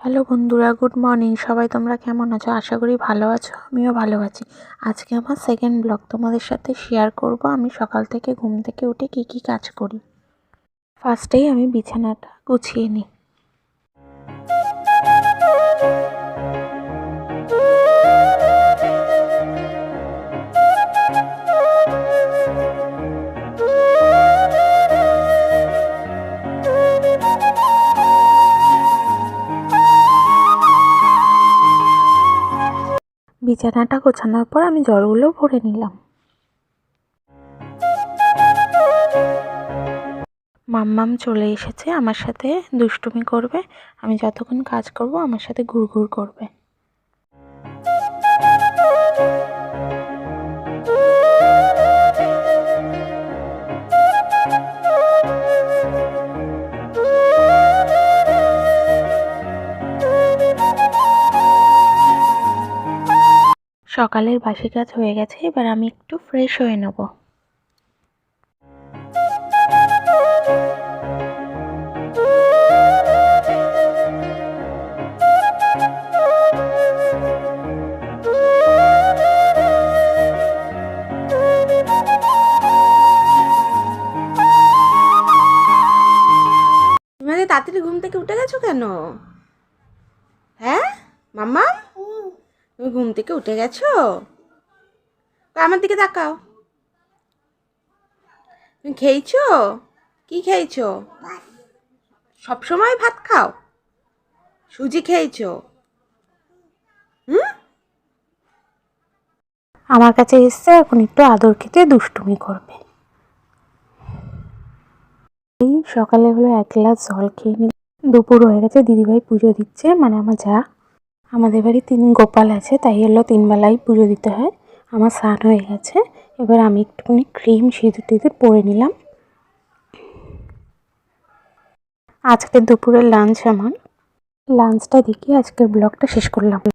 Hello বন্ধুরা, good morning. সবাই তোমরা কেমন আছো? আশা করি ভালো আছো, আমিও ভালো আছি। আজকে আমার সেকেন্ড ব্লগ তোমাদের সাথে শেয়ার করব। আমি সকাল থেকে ঘুম থেকে উঠে কি কি কাজ করি। ফার্স্টেই আমি বিছানাটা গুছিয়ে নিই। বিছানাটা গোছানোর পর আমি জলগুলো ভরে নিলাম। মাম্মাম চলে এসেছে, আমার সাথে দুষ্টুমি করবে, আমি যতক্ষণ কাজ করব আমার সাথে ঘুরঘুর করবে। সকালের বাসি কাজ হয়ে গেছে, এবার আমি একটু ফ্রেশ হয়ে নেব। তাড়াতাড়ি ঘুম থেকে উঠে গেছো কেন? হ্যাঁ? মাম্মা তুমি ঘুম থেকে উঠে গেছো? আমার দিকে তাকাও। তুমি খেয়েছো? কি খেয়েছো? সব সময় ভাত খাও? সুজি খেয়েছো? হুম? আমার কাছে এসছে, এখন একটু আদর খেতে দুষ্টুমি করবে। সকালে হলো এক গ্লাস জল খেয়ে নিল দুপুর হয়ে গেছে, দিদিভাই পুজো দিচ্ছে মানে আমার যা আমাদের বাড়ি তিন গোপাল আছে, তাই হলো তিন বেলাই পুজো দিতে হয়। আমার স্নান হয়ে গেছে। এবার আমি একটুখানি ক্রিম, সিঁদুর টিঁদুর পরে নিলাম। আজকে দুপুরের লাঞ্চ আমার। লাঞ্চটা দেখি, আজকের ব্লগটা শেষ করলাম।